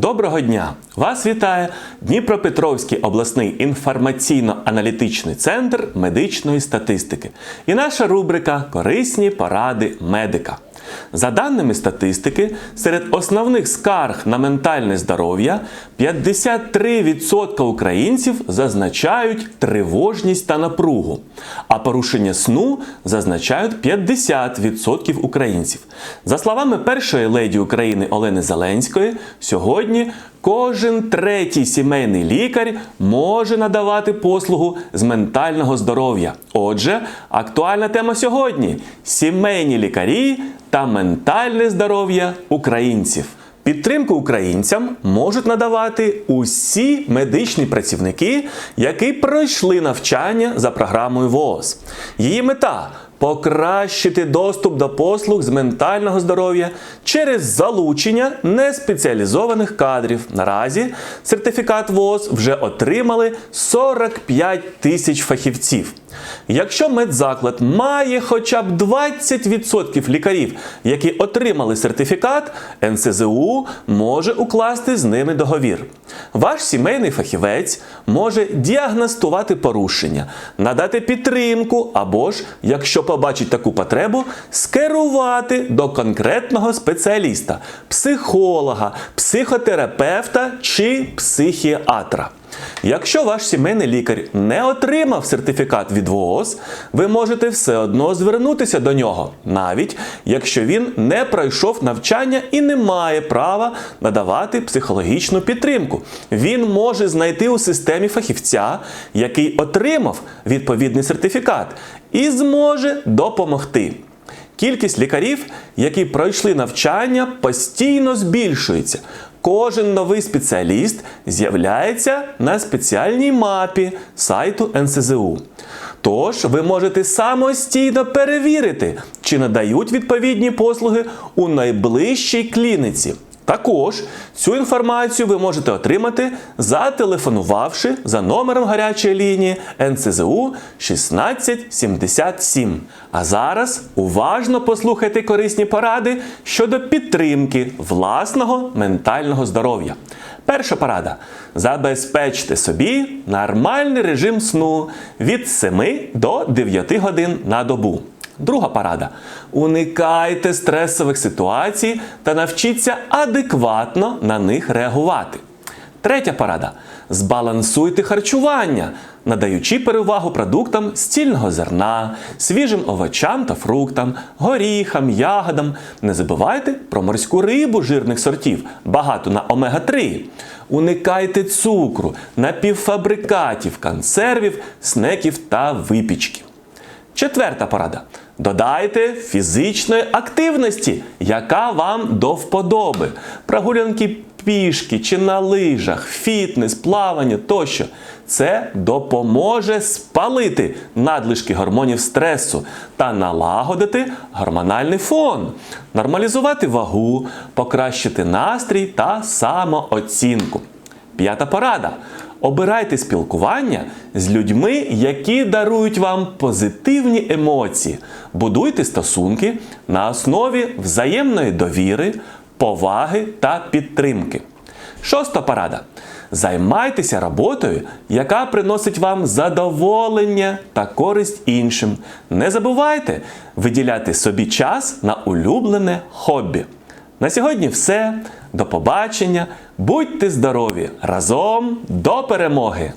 Доброго дня! Вас вітає Дніпропетровський обласний інформаційно-аналітичний центр медичної статистики і наша рубрика Корисні поради медика. За даними статистики, серед основних скарг на ментальне здоров'я 53% українців зазначають тривожність та напругу, а порушення сну зазначають 50% українців. За словами першої леді України Олени Зеленської, сьогодні кожен третій сімейний лікар може надавати послугу з ментального здоров'я. Отже, актуальна тема сьогодні сімейні лікарі та ментальне здоров'я українців. Підтримку українцям можуть надавати усі медичні працівники, які пройшли навчання за програмою ВООЗ. Її мета покращити доступ до послуг з ментального здоров'я через залучення неспеціалізованих кадрів. Наразі сертифікат ВООЗ вже отримали 45 тисяч фахівців. Якщо медзаклад має хоча б 20% лікарів, які отримали сертифікат, НСЗУ може укласти з ними договір. Ваш сімейний фахівець може діагностувати порушення, надати підтримку або ж, якщо побачить таку потребу, скерувати до конкретного спеціаліста, психолога, психотерапевта чи психіатра. Якщо ваш сімейний лікар не отримав сертифікат від ВООЗ, ви можете все одно звернутися до нього, навіть якщо він не пройшов навчання і не має права надавати психологічну підтримку. Він може знайти у системі фахівця, який отримав відповідний сертифікат, і зможе допомогти. Кількість лікарів, які пройшли навчання, постійно збільшується. Кожен новий спеціаліст з'являється на спеціальній мапі сайту НСЗУ. Тож ви можете самостійно перевірити, чи надають відповідні послуги у найближчій клініці. Також цю інформацію ви можете отримати, зателефонувавши за номером гарячої лінії НЦЗУ 1677. А зараз уважно послухайте корисні поради щодо підтримки власного ментального здоров'я. Перша порада: забезпечте собі нормальний режим сну від 7 до 9 годин на добу. Друга порада. Уникайте стресових ситуацій та навчіться адекватно на них реагувати. Третя порада. Збалансуйте харчування, надаючи перевагу продуктам з цільного зерна, свіжим овочам та фруктам, горіхам, ягодам. Не забувайте про морську рибу жирних сортів, багато на омега-3. Уникайте цукру, напівфабрикатів, консервів, снеків та випічки. Четверта порада. Додайте фізичної активності, яка вам до вподоби. Прогулянки пішки чи на лижах, фітнес, плавання тощо. Це допоможе спалити надлишки гормонів стресу та налагодити гормональний фон, нормалізувати вагу, покращити настрій та самооцінку. П'ята порада. Обирайте спілкування з людьми, які дарують вам позитивні емоції. Будуйте стосунки на основі взаємної довіри, поваги та підтримки. Шоста порада. Займайтеся роботою, яка приносить вам задоволення та користь іншим. Не забувайте виділяти собі час на улюблене хобі. На сьогодні все. До побачення. Будьте здорові! Разом до перемоги!